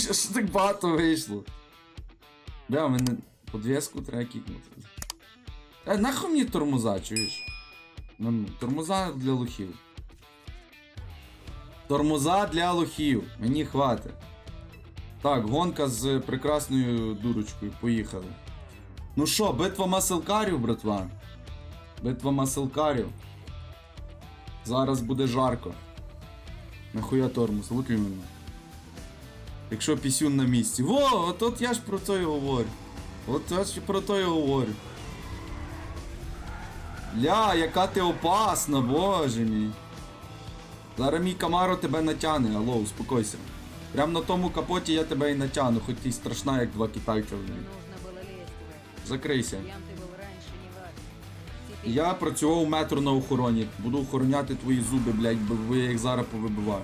Що так багато вийшло? Да, в мене подвіску треба кікнути. Е, нахуй мені тормоза, чуєш? Ну, тормоза для лохів. Тормоза для лохів. Мені хватить. Так, гонка з прекрасною дурочкою. Поїхали. Ну що, битва маселкарів, братва? Битва маселкарів. Зараз буде жарко. Нахуя тормоз, лук іменно. Якщо пісюн на місці. Во, от, от я ж про то і говорю. От я ж про то і говорю. Ля, яка ти опасна, боже мій. Зараз мій Камаро тебе натягне, алло, успокойся. Прям на тому капоті я тебе і натягну, хоч ти й страшна, як два китайця. блін. Нужно было лезть в это. Закрийся. Кем ты был раньше, не важно. Теперь Я працював метр на охороні. Буду охороняти твої зуби, блядь, бо я їх зараз повибиваю.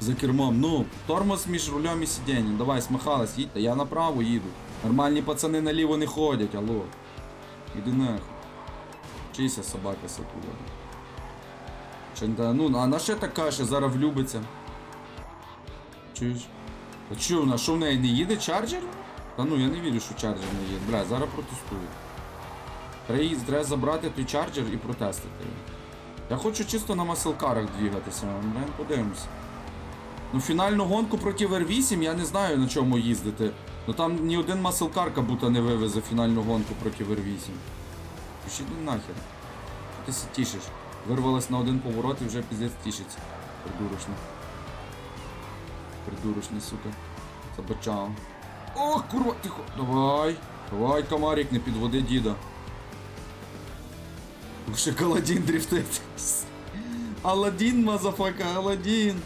За кермом. Ну, тормоз між рулем і сидінням. Давай, смахалась, їдь, та я направо їду. Нормальні пацани наліво не ходять, алло. Іди нахуй. Чийся собака сатула. Чи не Ну, а на що так каже, зараз влюбиться. Чуєш? А що вона? Що в неї не їде чарджер? Та ну я не вірю, що чарджер не їде. Бля, зараз протестую. Треба, треба забрати той чарджер і протестити. Я хочу чисто на маселкарах двігатися, блин, подивимось. Ну, фінальну гонку проти R8 я не знаю на чому їздити. Ну там ні один маселкар будто не вивезе фінальну гонку проти R8. Пішли нахер. Що Ти се тішиш. Вирвалась на один поворот і вже піздець тішиться. Придурочно. Придурочний, сука. Забачав. Ох, курва, тихо. Давай. Давай, комарик, не підводи діда. Ще Аладдін дрифтить. Аладдін, мазафака, Аладдін.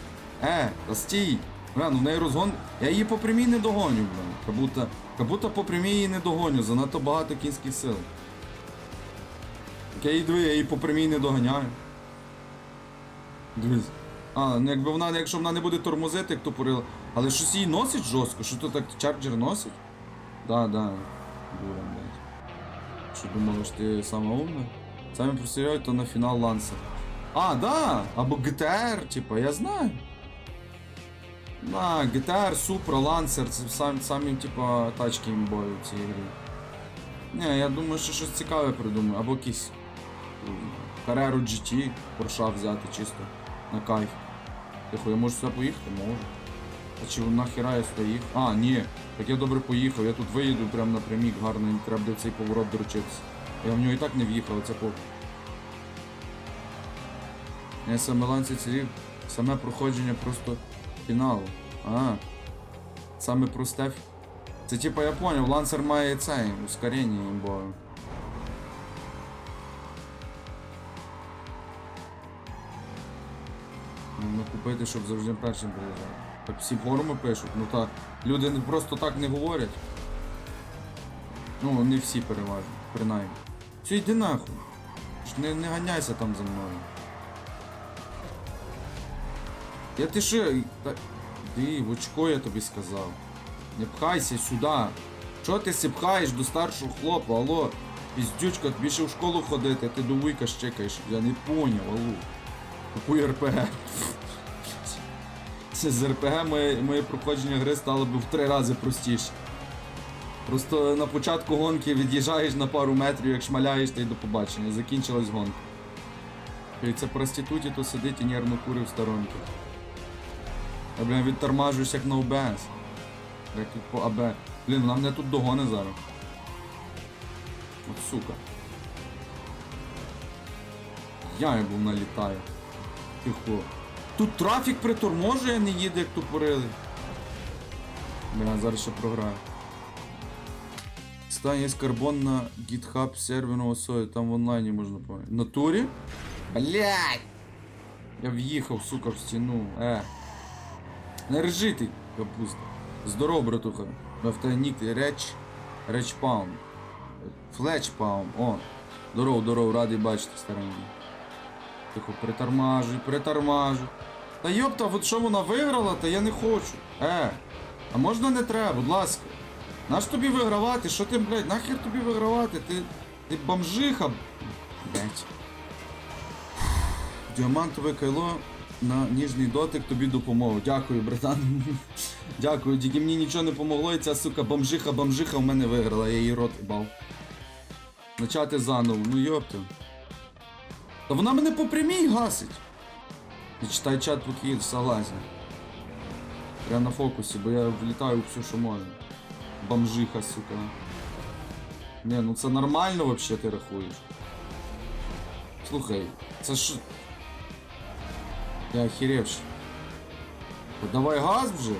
Е, та стій. Бля, ну в неї розгон. Я її по прямій не догоню, бля. Как будто, как будто по прямій її не догоню, занадто багато кінських сил. Я її диви, я її по прямій не доганяю. Дивись. А, ну якби вона, якщо вона не буде тормозити, як тупорила. Але щось її носить жорстко, що то так чарджер носить? Да, да. Дура, блядь. Що думала, що ти сама умна? Самі просирають, то на фінал ланса. А, да! Або GTR, типа, я знаю. Да, GTR, Supra, Lancer, це сам, самі, типа, тачки імбою в цій грі. Не, я думаю, що щось цікаве придумаю. Або якийсь Carrera GT, Porsche взяти чисто на кайф. Тихо, я можу сюди поїхати? Можу. А чи нахіра я сюди їхав? А, ні. Так я добре поїхав, я тут виїду прямо напрямік гарно, не треба буде цей поворот доручитися. Я в нього і так не в'їхав, це по. Я саме ланці цілів, саме проходження просто фіналу. А. Саме просте. Це типа я поняв, лансер має це, ускорення імбою. Можна купити, щоб завжди першим приїжджав. Так всі форуми пишуть, ну та люди просто так не говорять. Ну, не всі переважно, принаймні. Все, йди нахуй. Не, не ганяйся там за мною. Я ти що? Та... Ди, в очко я тобі сказав. Не пхайся сюди. Чого ти се пхаєш до старшого хлопа, алло? Піздючка, тобі ще в школу ходити, а ти до вуйка щекаєш. Я не поняв, алло. Купуй РПГ. З РПГ моє, моє проходження гри стало б в три рази простіше. Просто на початку гонки від'їжджаєш на пару метрів, як шмаляєш, та й до побачення. Закінчилась гонка. І це проституті, то сидить і нервно курить в сторонки. Я, блін, відтормажуюсь як на ОБС. Як по АБ. Блін, вона мене тут догоне зараз. От сука. Я його налітаю. Тихо. Тут трафік приторможує, не їде, як тупорили. Бля, зараз ще програю. Стань є карбон на GitHub серверного сою, там в онлайні можна помити. Натурі? Блять! Я в'їхав, сука, в стіну. Е. Не режи ти, капуста. Здоров, братуха. В нік реч. Реч Паун. Флеч Паун. О. Здоров, здоров, радий бачити, старенький. Тихо, притормажуй, притормажуй. Та йопта, от що вона виграла, та я не хочу. Е, а можна не треба, будь ласка. Наш тобі вигравати? Що ти, блядь, нахер тобі вигравати? Ти. Ти бомжиха. Блядь. Діамантове кайло на ніжний дотик тобі допомогу. Дякую, братан. Дякую, тільки мені нічого не помогло, і ця сука бомжиха, бомжиха в мене виграла, я її рот бав. Начати заново, ну йопта. Та вона мене по прямій гасить. І читай чат поки согласен. Я на фокусі, бо я влітаю все, що можна. Бомжиха, сука. Не, ну це нормально вообще ти рахуєш. Слухай, це ж. Я охеревший. Та давай газ вже.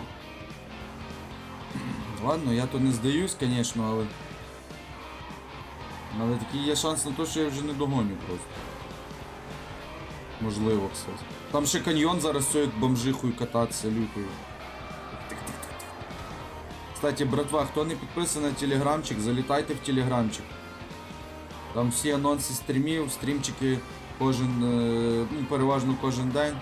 Ладно, я то не здаюсь, конечно, але. Але такий є шанс на те, що я вже не догоню просто. Можливо, кстати. Там ще каньйон зараз стоїть бомжихою кататися, люкою. Кстати, братва, хто не підписаний на телеграмчик, залітайте в телеграмчик. Там всі анонси стрімів, стрімчики кожен, е, ну, переважно кожен день.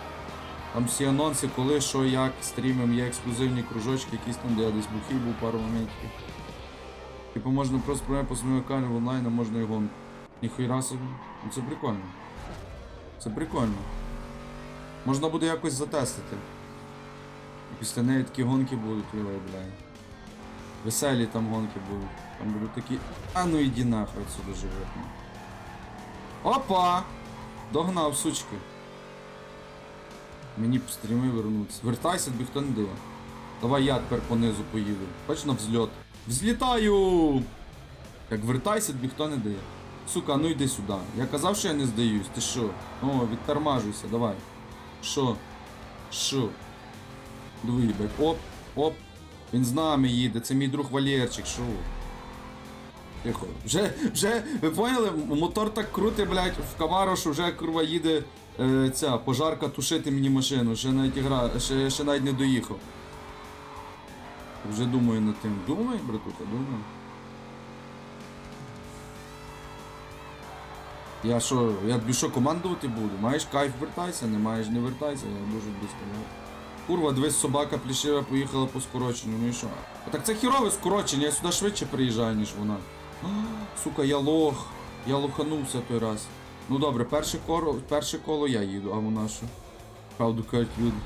Там всі анонси, коли, що, як, стрімим, є ексклюзивні кружочки, якісь там, де я десь бухий був пару моментів. Типу можна просто прямо по своєму каналу онлайн, а можна і гонку. Ніхуя. Ну це прикольно. Це прикольно. Можна буде якось затестити. Після неї такі гонки будуть, вилай, бля. Веселі там гонки будуть. Там будуть такі. А ну іди нахуй отсюда животне. Опа! Догнав, сучки. Мені б стріми вернутися. Вертайся, дає. Давай я тепер понизу поїду. Хоч на взльот. Взлітаю! Як вертайся, тобі хто не дає. Сука, ну йди сюди. Я казав, що я не здаюсь. Ти що? О, відтормажуйся, давай. Що? Що? Блядь. Оп, оп. Він з нами їде, це мій друг Валерчик, що? Тихо. Вже, вже, ви поняли? Мотор так крутий, блядь, в Камаро, що вже курва їде е, ця пожарка тушити мені машину. Ще навіть ігра, ще, ще навіть не доїхав. Вже думаю над тим. Думай, братуха, думай. Я що, я тобі що командувати буду? Маєш кайф, вертайся, не маєш, не вертайся, я дуже близько. Курва, дивись, собака плішива поїхала по скороченню, ну і що? А так це хірове скорочення, я сюди швидше приїжджаю, ніж вона. А, сука, я лох. Я лоханувся той раз. Ну добре, перше коло, перше коло я їду, а вона що? Правду кажуть люди.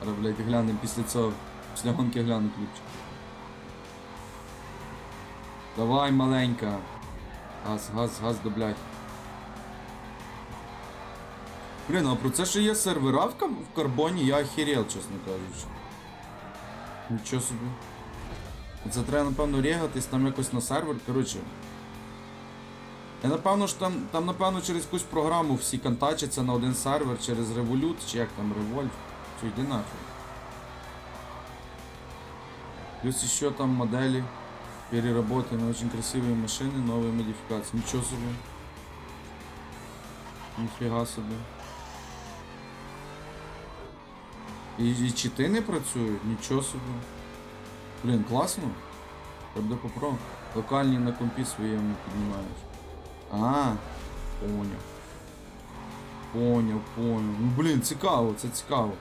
Зараз, блядь, глянемо після цього. Після гонки гляну кліпчик. Давай, маленька. Газ, газ, газ, да блядь. Блін, а про це що є сервера в карбоні, я охерел, чесно кажучи. Нічого собі. Це треба, напевно, регатись там якось на сервер. Коротше. Я напевно ж там, там, напевно, через якусь програму всі контачаться на один сервер через Revolut, чи як там Revolve. Все, йди нахуй. Плюс еще там модели переработаны, очень красивые машины, новые модификации. Ничего себе. Ніфіга собі. І, і чити не працюють, нічого собі. Блін, класно. Треба попробувати. Локальні на компі своєму піднімаєш. А, поняв. Поняв, поняв. Ну блін, цікаво, це цікаво.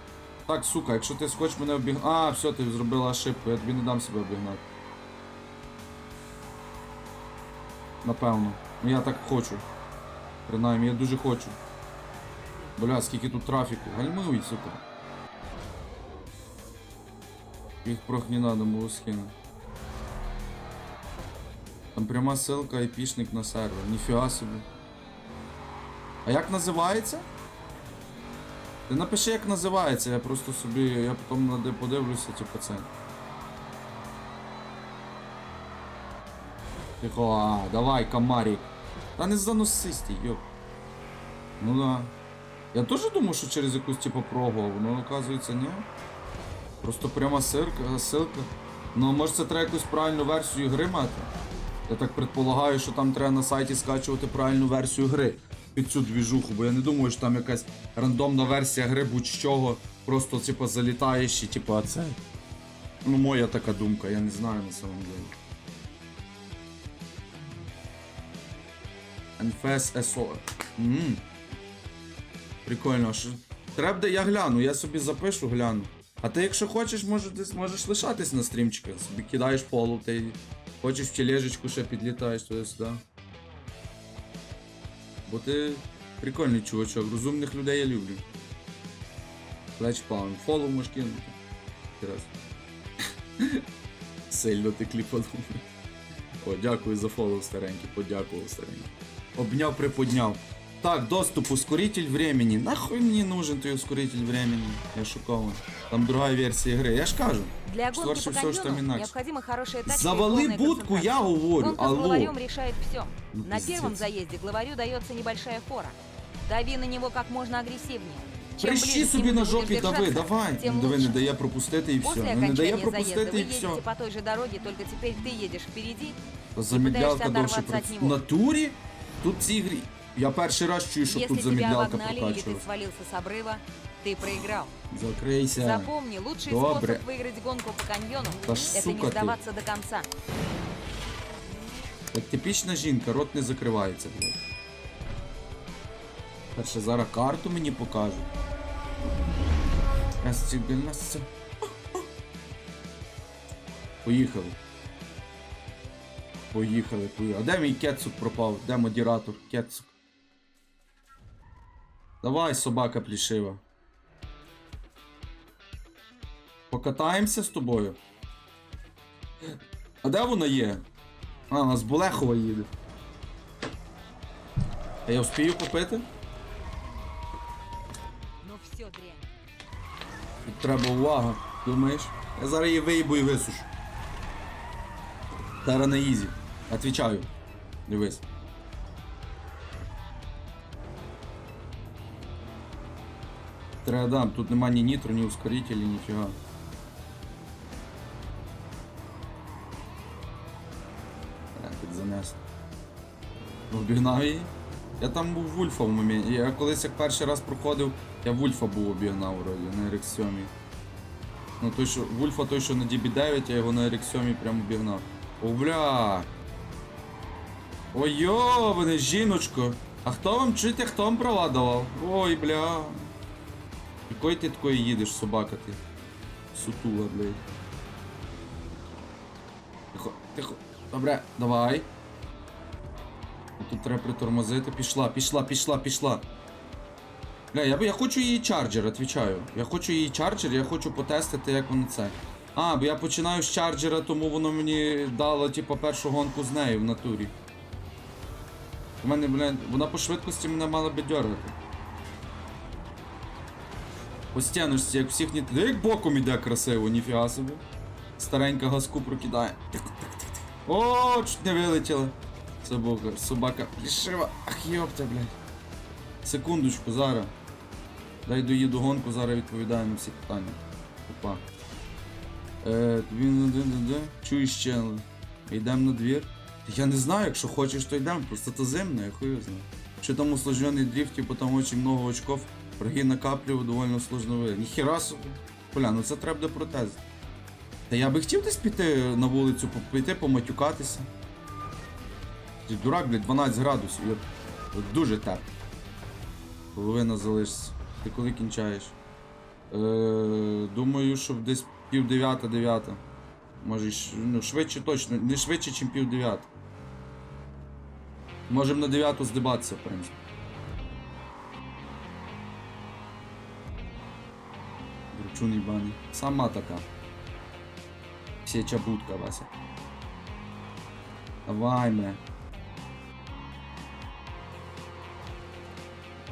Так, сука, якщо ти схочеш мене обіг... А, все, ти зробила ошибку, я тобі не дам себе обігнати. Напевно. Ну я так хочу. Принаймні, я дуже хочу. Бля, скільки тут трафіку. Гальмуй, сука. Їх прох не надо було скинути. Там пряма ссылка айпішник на сервер. Ніфіга собі. А як називається? Ти напиши, як називається, я просто собі. Я потім наде- подивлюся, типу це. Тихо, а, давай, комарик. Та не заносисті, йоп. Ну да. Я теж думав, що через якусь типу прогу, воно оказується ні. Просто пряма сирка, ссылка. Ну може це треба якусь правильну версію гри мати. Я так предполагаю, що там треба на сайті скачувати правильну версію гри під цю двіжуху, бо я не думаю, що там якась рандомна версія гри будь-чого. Просто типу залітаєш і типу, а це. Ну, моя така думка, я не знаю на самом деле. NFS SO. Прикольно, що. Треба, де я гляну, я собі запишу, гляну. А ти, якщо хочеш, може, десь можеш лишатись на стрімчиках, собі кидаєш полу, ти хочеш в тележечку ще підлітаєш туди-сюди. Бо ти Прикольний чувачок, розумних людей я люблю. Плеч паун. Фолу можеш кинути. Сильно ти кліпанув. О, дякую за фоллоу старенький, подякував старенький. Обняв, приподняв. Так, доступ, ускоритель времени. Нахуй мені нужен той ускоритель времени? Я шокований. Там друга версія гри. Я ж кажу. Для гонки Скорше по всего, что каньону Минакс. необходима хорошая тачка и Завали полная будку, я концентрация. говорю. Гонка с Алло. главарем решает все. Ну, На пиздец. первом заезде главарю дается небольшая фора. Дави на него как можно агрессивнее. Чем Прищи ближе к собі нему на ты будешь жопі, дави, держаться, давай. тем Ну, диви, не лучше. дає пропустити і все. После Ну не дає окончания заезда пропустити вы і все. едете по той же дороге, только теперь ты едешь впереди. Замідлялка пытаешься довше оторваться от про... В него. натурі? Тут в цій грі. Я перший раз чую, що Если тут тебя замідлялка обогнали или ты прокачувалась. свалился с обрыва, ты проиграл. Закрийся. Запомни, лучший Добре. способ выиграть гонку по каньону Та ж, это сука не ты. сдаваться до конца. Як типічна жінка, рот не закривається, блядь. Перше зараз карту мені покажуть. Раз тобі на це. Поїхали. Поїхали, поїхали. А де мій кецук пропав? Де модератор? Кецук. Давай, собака плішива. Покатаємося з тобою. А де вона є? А, у нас Болехова їде. А я вспію купити? Ну все, дрянь. Тут треба увага, думаєш? Я зараз її виїбу і висушу. Зараз на ізі. Отвічаю. Дивись. Треба дам, тут нема ні нітро, ні ускорителі, ніфіга. Так, занес. Обігнав її. Я там був Вульфа в моменті. Я колись як перший раз проходив, я Вульфа був обігнав вроді на RX 7. Ну той, що Вульфа той, що на DB9, я його на RX 7 прям обігнав. О, бля. Ой, йобане, жіночко. А хто вам чуєте, хто вам права давав? Ой, бля. Якої ти такої їдеш, собака ти? Сутула, блядь. Тихо, тихо. Добре, давай. Тут треба притормозити. Пішла, пішла, пішла, пішла. Бля, я, я хочу її чарджер, відповідаю. Я хочу її чарджер, я хочу потестити, як воно це. А, бо я починаю з чарджера, тому воно мені дало, типу, першу гонку з нею в натурі. У мене, блядь, вона по швидкості мене мала би дергати. Стіночці, як всіх ні. Як боком іде красиво, ніфіга собі. Старенька газку прокидає. О, чуть не вилетіла. Собака, собака плішива. Ах, йопта, блядь. Секундочку, зараз. Дай доїду гонку, зараз відповідаю на всі питання. Опа. Е, не де. Чуєш ще. Йдемо на двір. Я не знаю, якщо хочеш, то йдемо, просто то зимно, я його знаю. Що там усложнений дрифт, типу там очень много очков, враги накаплював, довольно сложно. Ніхіра собі. Бля, ну це треба до протез. Та я би хотів десь піти на вулицю, піти поматюкатися. Ти дурак, блядь, 12 градусів. Я... От Дуже тепло. Половина залишиться. Ти коли кінчаєш? Е, думаю, що десь пів дев'ята, дев'ята. Може, ну, швидше точно, не швидше, ніж пів дев'ята. Можемо на дев'яту здибатися, в принципі. Дручуний бані. Сама така. Сеча будка, Вася. Давай, бля.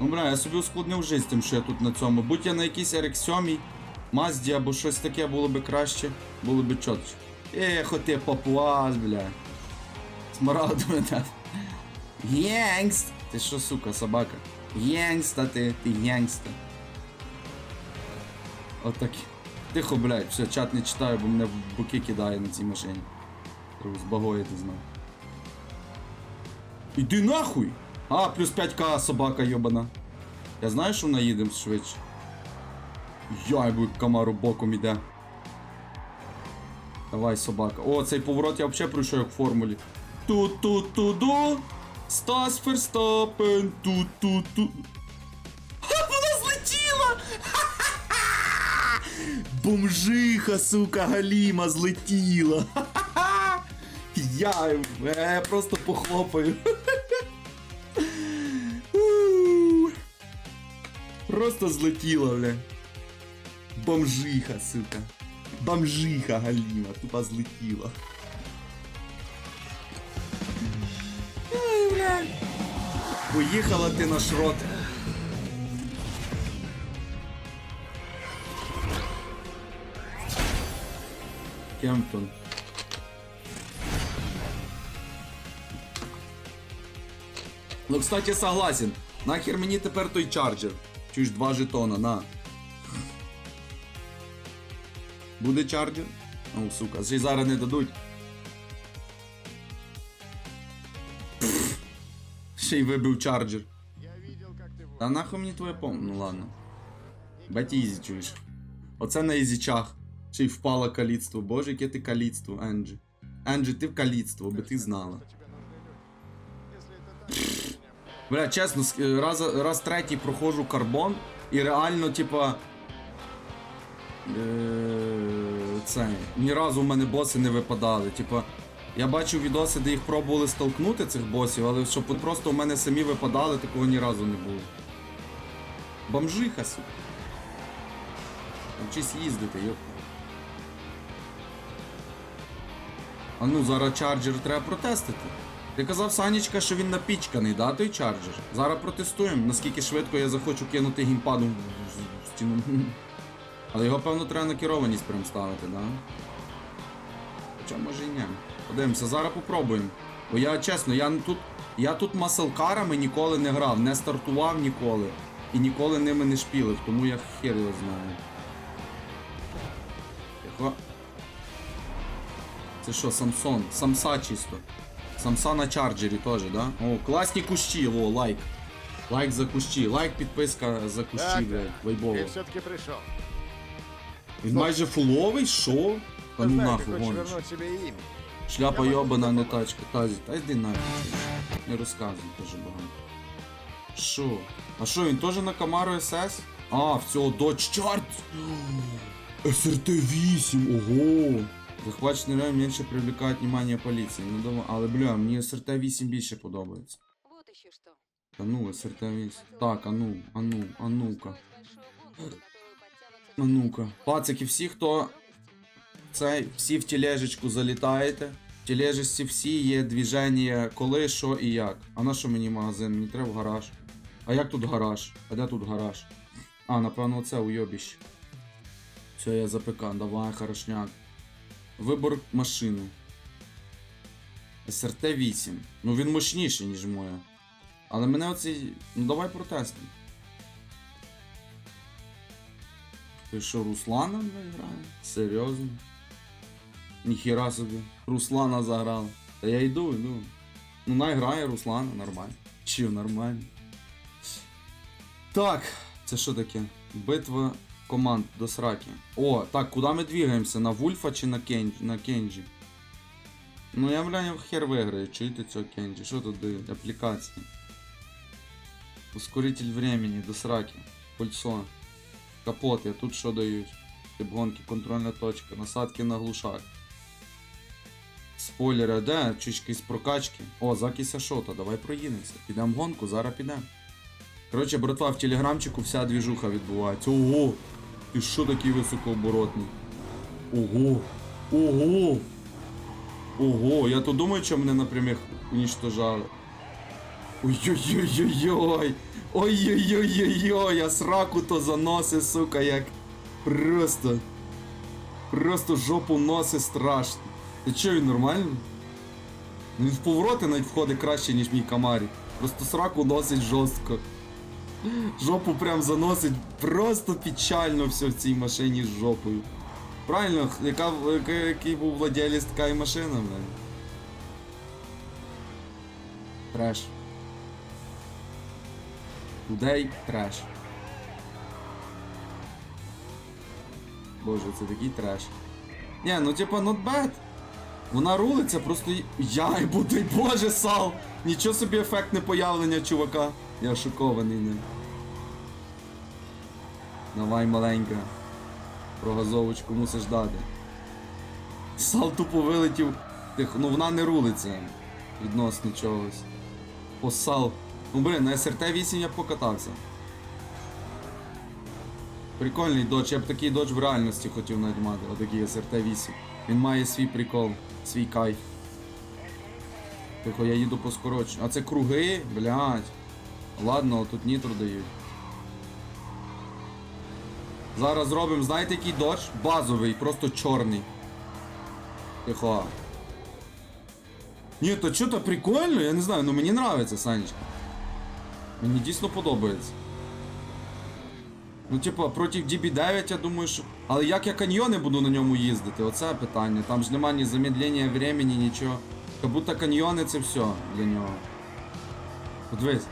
Ну, бля, я собі ускладнив життя тим, що я тут на цьому. Будь я на якійсь RX 7, Мазді або щось таке було би краще, було би чотче. Ехо ти папуас, бля. Смарагдове так. Єнгст! Ти що, сука, собака? Єнгста ти, ти єнгста. Отак. Тихо, блядь, все, чат не читаю, бо мене в боки кидає на цій машині. Треба збагоїти знов. Іди нахуй! А, плюс 5к собака йобана. Я знаю, що вона їде швидше. Яйбу камару боком іде. Давай, собака. О, цей поворот я взагалі пройшов як в формулі. Ту-ту-ту-ду. Стас Ферстапен. Ту-ту-ту. Бомжиха, сука, Галіма злетіла. Я, я просто похлопаю. Просто злетіла, бля. Бомжиха, сука. Бомжиха Галіма, тупо злетіла. Поїхала ти на шрот. Кемптон. Ну, кстати, согласен. Нахер мені тепер той чарджер. Чуєш, два жетона, на. Буде чарджер? Ну, сука, ще зараз не дадуть. Пф. Ще й вибив чарджер. Та нахуй мені твоє пом... Ну ладно. Бать ізі чуєш. Оце на ізічах. Ще й впало каліцтво. Боже, яке ти каліцтво, Енджі. Енджі, ти в каліцтво, би ти знала. Бля, чесно, е, раз, раз третій проходжу карбон і реально, типа. Е, це. Ні разу в мене боси не випадали. Типа, я бачив відоси, де їх пробували столкнути цих босів, але щоб просто у мене самі випадали, такого ні разу не було. Бомжиха, сука. Навчись їздити, йоп. А ну, зараз чарджер треба протестити. Ти казав, Санечка, що він напічканий, да, той чарджер? Зараз протестуємо, наскільки швидко я захочу кинути геймпадом в- в стіну. Але його, певно, треба на керованість прям ставити, да? Хоча може і ні. Подивимося, зараз попробуємо. Бо я чесно, я тут. Я тут маселкарами ніколи не грав, не стартував ніколи. І ніколи ними не шпілив, тому я хер його знаю. Тихо. Це що, Самсон? Самса чисто. Самса на чарджері теж, да? О, класні кущі, о, лайк. Лайк за кущі, лайк, підписка за кущі, блядь, вайбово. Ты все-таки пришел. Він майже фуловий, що? Та ну нахуй гониш. Шляпа йобана, не тачка. Тазі, та йди нахуй. Не розказуй дуже багато. Що? А що, він теж на Camaro SS? А, все, Dodge Chart! SRT-8, ого! Захвачений район менше привлекає внимание поліції. Ну давай, але бля, мені SRT-8 більше подобається. Вот еще что. Та ну, SRT-8. Так, а ну, а ну, а ну-ка. А ну-ка. Пацики, всі, хто цей, всі в тележечку залітаєте. В тележечці всі є движення, коли, що і як. А на що мені магазин? Мені треба в гараж. А як тут гараж? А де тут гараж? А, напевно, це уйобіще. Все, я запекан, давай, хорошняк. Вибор машини. СРТ 8. Ну він мощніший, ніж моя. Але мене оцей. Ну давай протестимо. Ти що, Руслана грає? Серйозно? Ніхіра собі. Руслана заграв. Та я йду, йду. Ну най грає Руслана, нормально. Чи нормально. Так, це що таке? Битва команд до сраки. О, так, куди ми двигаємося? На Вульфа чи на Кенджі? На Кенджі? Ну я бля хер виграю, чуєте цього Кенджі? Що тут дають? Аплікації. Ускоритель времени до сраки. Капот, я тут що дають? Гонки, контрольна точка, насадки на глушак. Спойлери, де? Чучки з прокачки. О, закися шота, давай проїдемося. Підемо гонку, зараз підемо. Коротше, братва, в телеграмчику вся двіжуха відбувається. Ого! Ти що такий високооборотний? Ого! Ого! Ого! Я то думаю, що мене, наприклад, уничтожали. Ой-ой-ой-ой-ой! Ой-ой-ой-ой-ой! Я сраку то заноси, сука, як просто. Просто жопу носи страшно. Ти чо, він нормальний? Він в повороти навіть входить краще, ніж мій камарі. Просто сраку носить жорстко. Жопу прям заносить просто печально все в цій машині з жопою. Правильно, яка, який був владелець така і машина, блядь. Треш. Людей треш. Боже, це такий треш. Ні, ну типа not bad. Вона рулиться, просто й- я боже, сал! Нічого собі ефектне появлення чувака. Я шокований ним. Давай, маленька. Про газовочку мусиш дати. Сал тупо вилетів. Тих, ну вона не рулиться відносно чогось. Посал. Ну блин, на СРТ 8 я б покатався. Прикольний додж, я б такий додж в реальності хотів навіть отакий СРТ-8. Він має свій прикол, свій кайф. Тихо, я їду по скороченню. А це круги, блядь. Ладно, тут нітро дають. Зараз зробимо, знаєте, який додж? Базовий, просто чорний. Тихо. Ні, то що то прикольно, я не знаю, ну мені нравиться, Санечка. Мені дійсно подобається. Ну, типа, проти DB9, я думаю, що. Але як я каньйони буду на ньому їздити? Оце питання. Там ж нема ні замедлення времени, нічого. Как будто каньйони це все для нього. От дивись,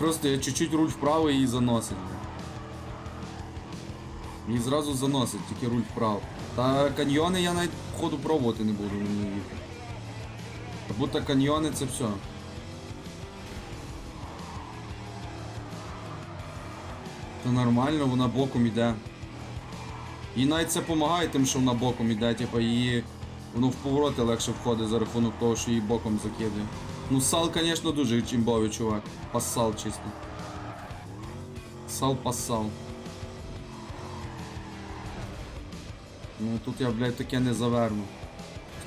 просто я чуть-чуть руль вправо і заносить. І зразу заносить, тільки руль вправо. Та каньйони я навіть ходу пробувати не буду ній їхати. Как будто каньйони це все. Це нормально, вона боком іде. І навіть це допомагає тим, що вона боком іде, типа її. Воно в повороти легше входить за рахунок того, що її боком закидує. Ну сал, звісно, дуже чимбовий чувак. Пассал чисто. Сал пассал. Ну тут я, блядь, таке не заверну.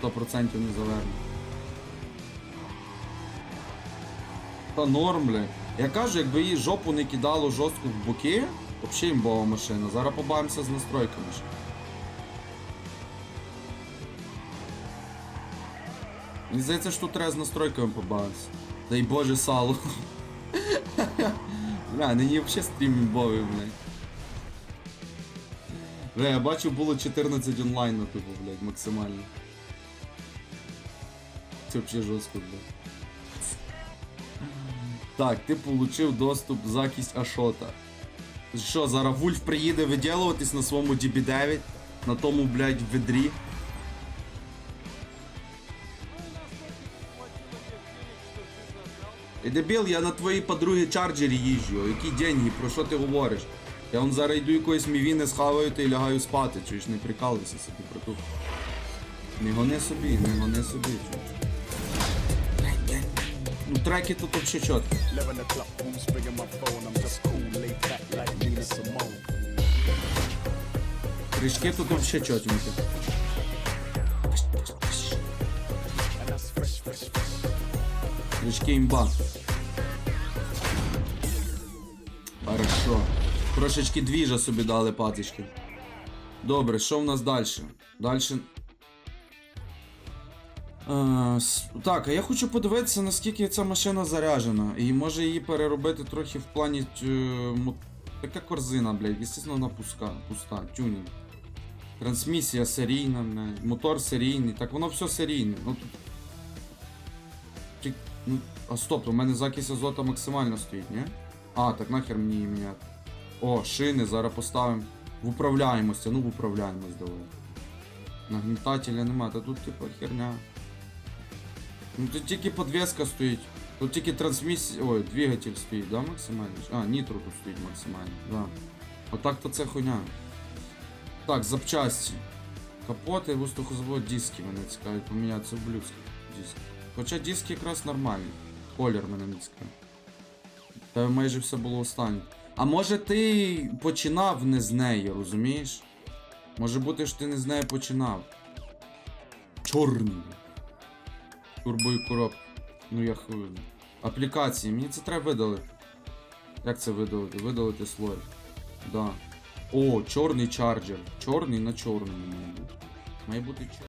100% не заверну. Та норм, блядь. Я кажу, якби її жопу не кидало жорстко в боки, взагалі імбова машина. Зараз побавимося з настройками. ще. Мені здається, що тут треба з настройками побавитися. Дай Боже сало. Бля, нині взагалі стрім імбовий, блядь. Бля, я бачу, було 14 онлайн на типу, блядь, максимально. Це взагалі жорстко, блядь. Так, ти получив доступ закість Ашота. Що, зараз Вульф приїде виділуватись на своєму DB9, на тому, блядь, ведрі. Дебіл, я на твоїй подруги чарджері їжджу. Які деньги, про що ти говориш? Я вон зараз йду якоїсь мівіни схаваю та й лягаю спати, чуєш, не прикалуйся собі про ту. Не гони собі, не гони собі, чуєш. Ну треки тут вообще чітко. 11 o'clock, who's bringing my phone? Трошечки двіжа собі дали патички. Добре, що в нас далі? Далі. Е, так, а я хочу подивитися, наскільки ця машина заряджена. І може її переробити трохи в плані. е, Така корзина, блядь, звісно, вона пуска, пуста, тюнінг. Трансмісія серійна, блядь, мотор серійний, так воно все серійне. Ну, тут... Ну, а стоп, у мене закись азота максимально стоїть, ні? А, так нахер мені її міняти. О, шини, зараз поставимо. В управляємость, а ну в управляємость давай. Нагнітателя нема, та тут типа херня. Ну тут тільки подвеска стоїть. Тут тільки трансмісія. Ой, двигатель стоїть, да, максимально? А, нітро тут стоїть максимально, да. Отак то це хуйня. Так, запчасті. Капоти, воздухозавод, диски мене цікавить, помінятися в блюдські диски. Хоча диски якраз нормальні. Колір мене не цікавить. Та майже все було останнє. А може ти починав не з неї, розумієш? Може бути, що ти не з неї починав. Чорний. Турбою коробки. Ну я хуй. Аплікації, мені це треба видалити. Як це видалити? Видалити слой. Да. О, чорний чарджер. Чорний на чорному має бути. Має бути чорний.